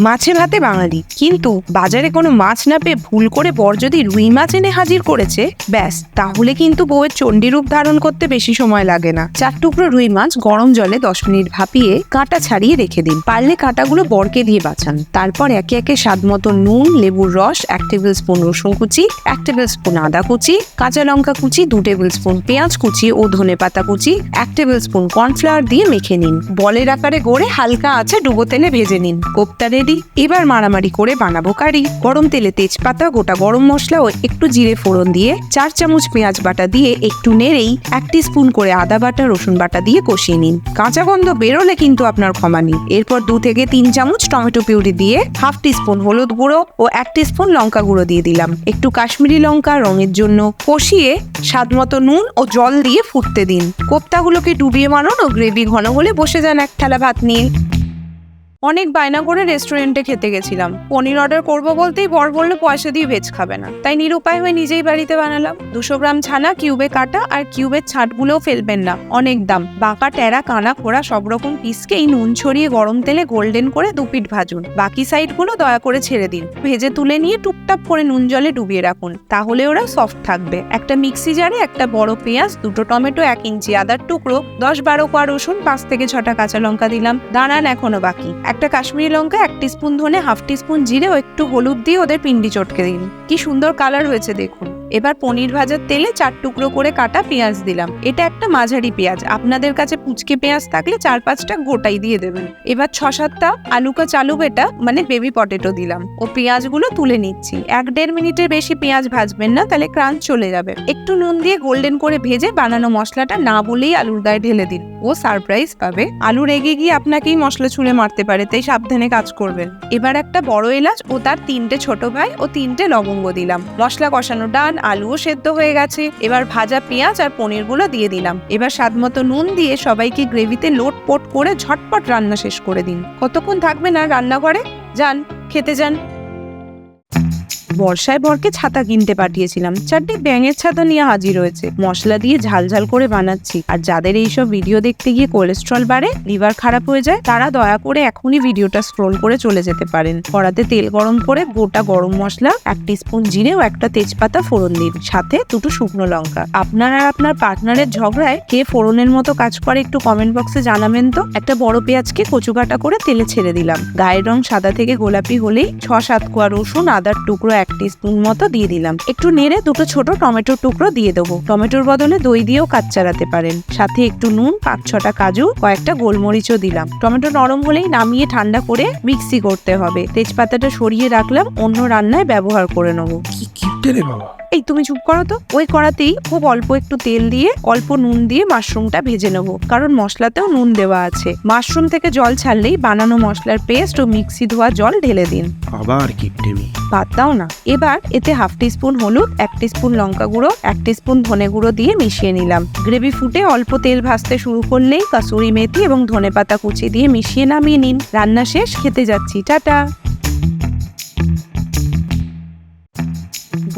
মাছে ভাতে বাঙালি। কিন্তু বাজারে কোনো মাছ না পেয়ে ভুল করে বর যদি রুই মাছ এনে হাজির করেছে, ব্যাস, তাহলে কিন্তু বউয়ের চণ্ডীরূপ ধারণ করতে বেশি সময় লাগে না। চার টুকরো রুই মাছ গরম জলে দশ মিনিট ভাপিয়ে কাঁটা ছাড়িয়ে রেখে দিন। পারলে কাঁটাগুলো বরকে দিয়ে বাঁচান। তারপর একে একে স্বাদ মতো নুন, লেবুর রস, এক টেবিল স্পুন রসুন কুচি, এক টেবিল স্পুন আদা কুচি, কাঁচা লঙ্কা কুচি, দু টেবিল স্পুন পেঁয়াজ কুচি ও ধনে পাতা কুচি, এক টেবিল স্পুন কর্নফ্লাওয়ার দিয়ে মেখে নিন। বলের আকারে গড়ে হালকা আছে ডুবো তেলে ভেজে নিন। কোপ্তা রেডি এবার মারামারি করে বানাবো কারি। গরম তেলে তেজপাতা, গোটা গরম মশলা ও একটু জিরে ফোড়ন দিয়ে চার চামচ পেঁয়াজ বাটা দিয়ে একটু নেড়েই এক স্পুন করে আদা বাটা, রসুন বাটা দিয়ে কষিয়ে নিন। কাঁচা গন্ধ বেরোলে কিন্তু আপনার ক্ষমা নেই। এরপর দু থেকে তিন চামচ টমেটো পিউরি দিয়ে হাফ স্পুন হলুদ গুঁড়ো ও এক স্পুন লঙ্কা গুঁড়ো দিয়ে দিলাম। একটু কাশ্মীরি লঙ্কা রঙের জন্য কষিয়ে স্বাদ মতো নুন ও জল দিয়ে ফুটতে দিন। কোপ্তাগুলোকে ডুবিয়ে মারুন ও গ্রেভি ঘন হলে বসে যান এক থালা ভাত নিয়ে। অনেক বায়না করে রেস্টুরেন্টে খেতে গেছিলাম। পনির অর্ডার করব বলতেই বর বলল, পয়সা দিয়ে ভেজ খাবে না। তাই নিরুপায় হয়ে নিজেই বাড়িতে বানালাম। দুশো গ্রাম ছানা, কিউবে কাটা আর কিউবের ছাঁটগুলোও ফেলবেন না, অনেক দাম। বাঁকা, টেরা, কানা, খোড়া সব রকম পিসকেই নুন ছড়িয়ে গরম তেলে গোল্ডেন করে দুপিট ভাজুন। বাকি সাইডগুলো দয়া করে ছেড়ে দিন। ভেজে তুলে নিয়ে টুপটাপ করে নুন জলে ডুবিয়ে রাখুন। তাহলে ওরা সফট থাকবে। একটা মিক্সি জারে একটা বড় পেঁয়াজ, দুটো টমেটো, এক ইঞ্চি আদার টুকরো, দশ বারো কোয়া রসুন, পাঁচ থেকে ছটা কাঁচা লঙ্কা দিলাম। দাঁড়ান এখনও বাকি। একটা কাশ্মীরি লঙ্কা, এক স্পুন ধনে, হাফ স্পুন জিরে ও একটু হলুদ দিয়ে ওদের পিন্ডি চটকে দিন। কি সুন্দর কালার হয়েছে দেখুন। এবার পনির ভাজার তেলে চার টুকরো করে কাটা পেঁয়াজ দিলাম। এটা একটা মাঝারি পেঁয়াজ। আপনাদের কাছে পুচকে পেঁয়াজ থাকলে চার পাঁচটা গোটাই দিয়ে দেবেন। এবার ছ সাতটা আলুকা চালু বেটা মানে বেবি পটেটো দিলাম। ও পেঁয়াজগুলো তুলে নিচ্ছি। এক দেড় মিনিটের বেশি পেঁয়াজ ভাজবেন না, তাহলে ক্রাঞ্চ চলে যাবে। একটু নুন দিয়ে গোল্ডেন করে ভেজে বানানো মশলাটা না বলেই আলুর গায়ে ঢেলে দিন। ও সারপ্রাইজ পাবে। আলু রেগে গিয়ে আপনাকেই মশলা ছুঁড়ে মারতে পারে, তাই সাবধানে কাজ করবেন। এবার একটা বড় এলাচ ও তার তিনটে ছোট ভাই ও তিনটে লবঙ্গ দিলাম। মশলা কষানো ডান আলুও সেদ্ধ হয়ে গেছে। এবার ভাজা পেঁয়াজ আর পনিরগুলো দিয়ে দিলাম। এবার স্বাদ মতো নুন দিয়ে সবাইকে গ্রেভিতে লোটপোট করে ঝটপট রান্না শেষ করে দিন। কতক্ষণ থাকবে না রান্নাঘরে? যান, খেতে যান। বর্ষায় বরকে ছাতা কিনতে পাঠিয়েছিলাম। চারটে ব্যাঙের ছাতা নিয়ে হাজির হয়েছে। মশলা দিয়ে ঝালঝাল করে বানাচ্ছি। আর যাদের এইসব ভিডিও দেখতে গিয়ে কোলেস্ট্রল বাড়ে, লিভার খারাপ হয়ে যায়, তারা দয়া করে এখনই ভিডিওটা স্ক্রোল করে চলে যেতে পারেন। কড়াতে তেল গরম করে গোটা গরম মশলা, এক স্পুন জিরে ও একটা তেজপাতা ফোড়ন দিন। সাথে দুটো শুকনো লঙ্কা। আপনার আর আপনার পার্টনারের ঝগড়ায় কে ফোড়নের মতো কাজ করে একটু কমেন্ট বক্সে জানাবেন তো। একটা বড় পেঁয়াজকে কচু কাটা করে তেলে ছেড়ে দিলাম। গায়ের রং সাদা থেকে গোলাপি হলেই ছ সাত কোয়া রসুন, আদার টুকরো এক স্পুন মতো দিয়ে দিলাম। একটু নেড়ে দুটো ছোট টমেটোর টুকরো দিয়ে দেবো। টমেটোর বদলে দই দিয়েও কাজ চালাতে পারেন। সাথে একটু নুন, পাঁচ ছটা কাজু, কয়েকটা গোলমরিচও দিলাম। টমেটো নরম হলেই নামিয়ে ঠান্ডা করে মিক্সি করতে হবে। তেজপাতাটা সরিয়ে রাখলাম, অন্য রান্নায় ব্যবহার করে নেব। কি বাবা। এই তুমি চুপ করো তো। ওই কড়াতেই খুব অল্প একটু তেল দিয়ে অল্প নুন দিয়ে মাশরুমটা ভেজে নেব। কারণ মশলাতেও নুন দেওয়া আছে। মাশরুম থেকে জল ছাড়লেই বানানো মশলার পেস্ট ও মিক্সি ধোয়া জল ঢেলে দিন। আবার কিপটেমি বাদ দাও না। এবার এতে হাফ স্পুন হলুদ এক স্পুন লঙ্কা গুঁড়ো এক স্পুন ধনে গুঁড়ো দিয়ে মিশিয়ে নিলাম। গ্রেভি ফুটে অল্প তেল ভাজতে শুরু করলেই কাসুরি মেথি এবং ধনেপাতা কুচি দিয়ে মিশিয়ে নামিয়ে নিন। রান্না শেষ খেতে যাচ্ছি। টাটা।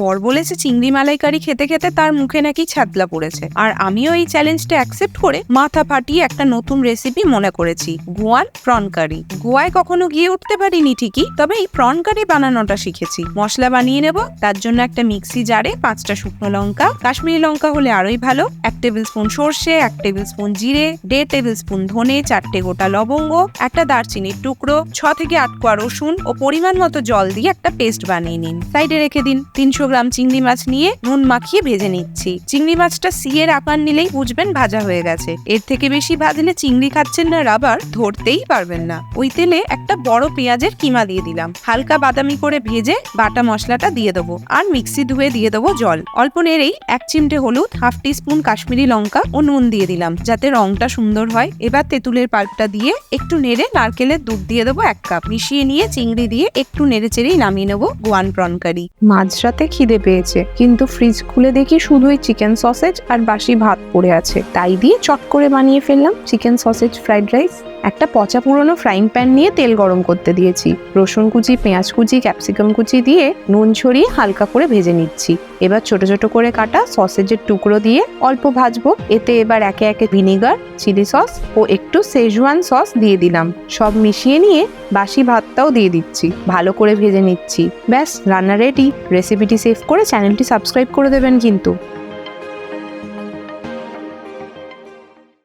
বর বলেছে চিংড়ি মালাইকারি খেতে খেতে তার মুখে নাকি ছাতলা পড়েছে। আর আমিও এই চ্যালেঞ্জটা অ্যাকসেপ্ট করে মাথা ফাটিয়ে একটা নতুন রেসিপি মনে করেছি গোয়ার প্রন কারি গোয়ায় কখনো গিয়ে উঠতে পারিনি ঠিকই, তবে এই প্রন কারি বানানোটা শিখেছি। মশলা বানিয়ে নেব, তার জন্য একটা মিক্সি জারে পাঁচটা শুকনো লঙ্কা, কাশ্মীরি লঙ্কা হলে আরোই ভালো, এক টেবিল স্পুন সর্ষে, এক টেবিল স্পুন জিরে, দেড় টেবিল স্পুন ধনে, চারটে গোটা লবঙ্গ, একটা দারচিনির টুকরো, ছ থেকে আট কোয়া রসুন ও পরিমাণ মতো জল দিয়ে একটা পেস্ট বানিয়ে নিন। সাইডে রেখে দিন, তিনশো গ্রাম চিংড়ি মাছ নিয়ে নুন মাখিয়ে ভেজে নিচ্ছি। চিংড়ি মাছটা সিয়ের আকার নিলেই বুঝবেন ভাজা হয়ে গেছে। এর থেকে বেশি ভাজলে চিংড়ি খাচ্ছেন না রাবার, ধরতেই পারবেন না। ওই তেলে একটা বড় পেঁয়াজের কিমা দিয়ে দিলাম। হালকা বাদামি করে ভেজে বাটা মশলাটা দিয়ে দেবো। আর মিক্সি ধুয়ে দিয়ে দেবো জল। অল্প নেড়েই এক চিমটে হলুদ, হাফ টি স্পুন কাশ্মীরি লঙ্কা ও নুন দিয়ে দিলাম, যাতে রংটা সুন্দর হয়। এবার তেঁতুলের পাল্পটা দিয়ে একটু নেড়ে নারকেলের দুধ দিয়ে দেবো এক কাপ। মিশিয়ে নিয়ে চিংড়ি দিয়ে একটু নেড়ে চেড়েই নামিয়ে নেব গোয়ান প্রন কারি মাঝরাতে খিদে পেয়েছে। কিন্তু ফ্রিজ খুলে দেখি শুধুই চিকেন সসেজ আর বাসি ভাত পড়ে আছে। তাই দিয়ে চট করে বানিয়ে ফেললাম চিকেন সসেজ ফ্রাইড রাইস একটা পচা পুরনো ফ্রাইং প্যান নিয়ে তেল গরম করতে দিয়েছি। রসুন কুচি, পেঁয়াজ কুচি ক্যাপসিকাম কুচি দিয়ে নুন ছড়িয়ে হালকা করে ভেজে নিচ্ছি। এবার ছোট ছোট করে কাটা সসেজের টুকরো দিয়ে অল্প ভাজবো। এতে এবার একে একে ভিনিগার চিলি সস ও একটু সেজওয়ান সস দিয়ে দিলাম। সব মিশিয়ে নিয়ে বাসি ভাতটাও দিয়ে দিচ্ছি। ভালো করে ভেজে নিচ্ছি। ব্যাস, রান্না রেডি রেসিপিটি সেভ করে চ্যানেলটি সাবস্ক্রাইব করে দেবেন কিন্তু।